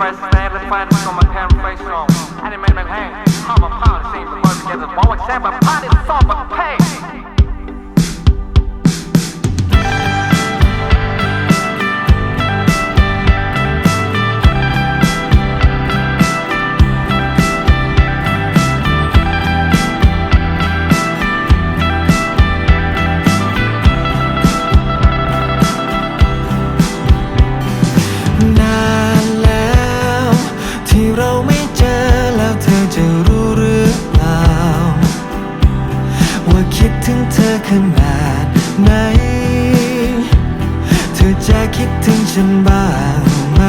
fresh stand and find this on my parent face on. I didn't make no hang. I'm a policy, but work together. Won't accept my body, salt, but pay. ธอจะคิดถึงฉันบ้างไหม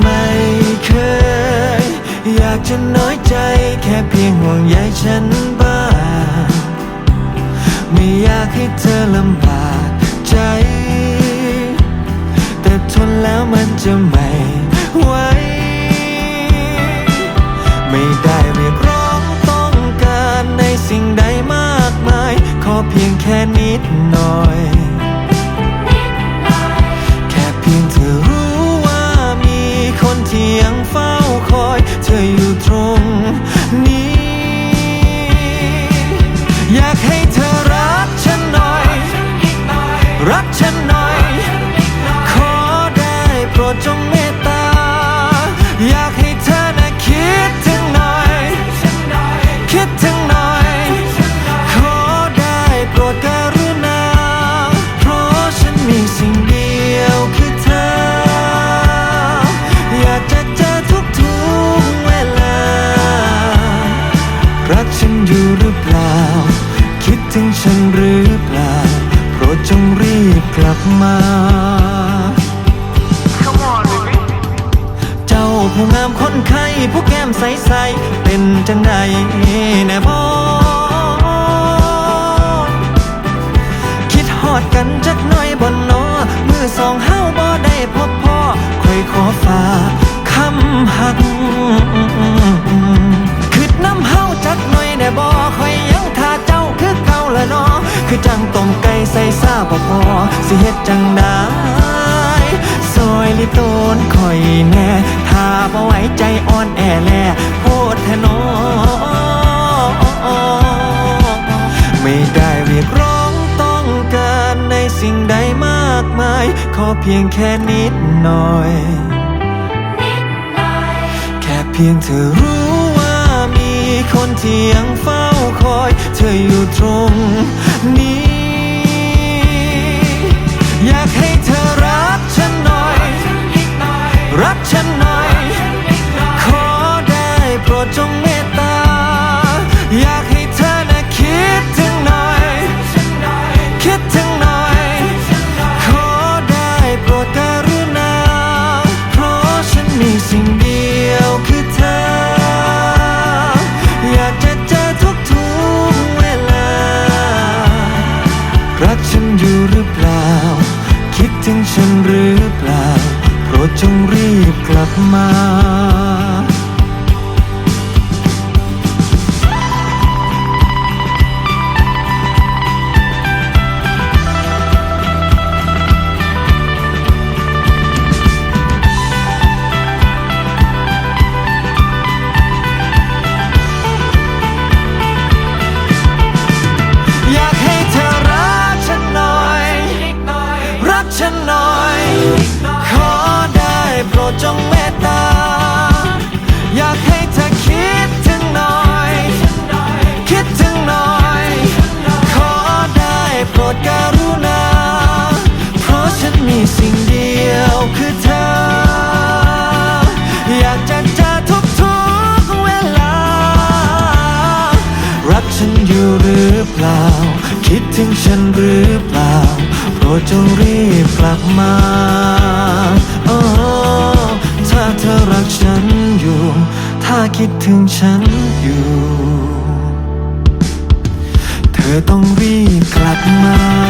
ไม่เคย อยากจะน้อยใจแค่เพียงห่วงใยฉันบ้าง ไม่อยากให้เธอลำบากใจ แต่ทนแล้วมันจะไม่ไหว ไม่ได้ เพียงแค่นิดหน่อย แค่เพียงเธอรู้ว่ามีคนที่ยังเฝ้าคอย เธออยู่ตรงนี้ อยากให้เธอรักฉันหน่อย รักฉันหน่อย ฉันหรือเปล่า โปรดจงรีบกลับมา Come on, baby. เจ้าผู้งามคนไข้ผู้แก้มใส ๆ เป็นจังใด คือจังต้มไก่ใส่ซาบ่พอสิเฮ็ดจังได้ซอยลิโตนคอยแน่ถ้าบ่ไหวใจอ่อนแอแลโพดแทนอไม่ได้เรียกร้องต้องการในสิ่งใดมากมาย ขอเพียงแค่นิดหน่อย แค่เพียงเธอรู้ว่ามีคนที่ยังเฝ้า ธออยู่ตรงนี้ ฉันหรือเปล่า โปรดจงรีบกลับมา ขอได้โปรดจงเมตตา อยากให้เธอคิดถึงหน่อย คิดถึงหน่อย ขอได้โปรดกรุณา เพราะฉันมีสิ่งเดียวคือเธอ อยากจะเจอทุกๆเวลา รักฉันอยู่หรือเปล่า คิดถึงฉันหรือเปล่า รดจงรีบกลับมาโอ้ถ้าเธอรักฉันอยู่ ถ้าคิดถึงฉันอยู่ เธอต้องรีบกลับมา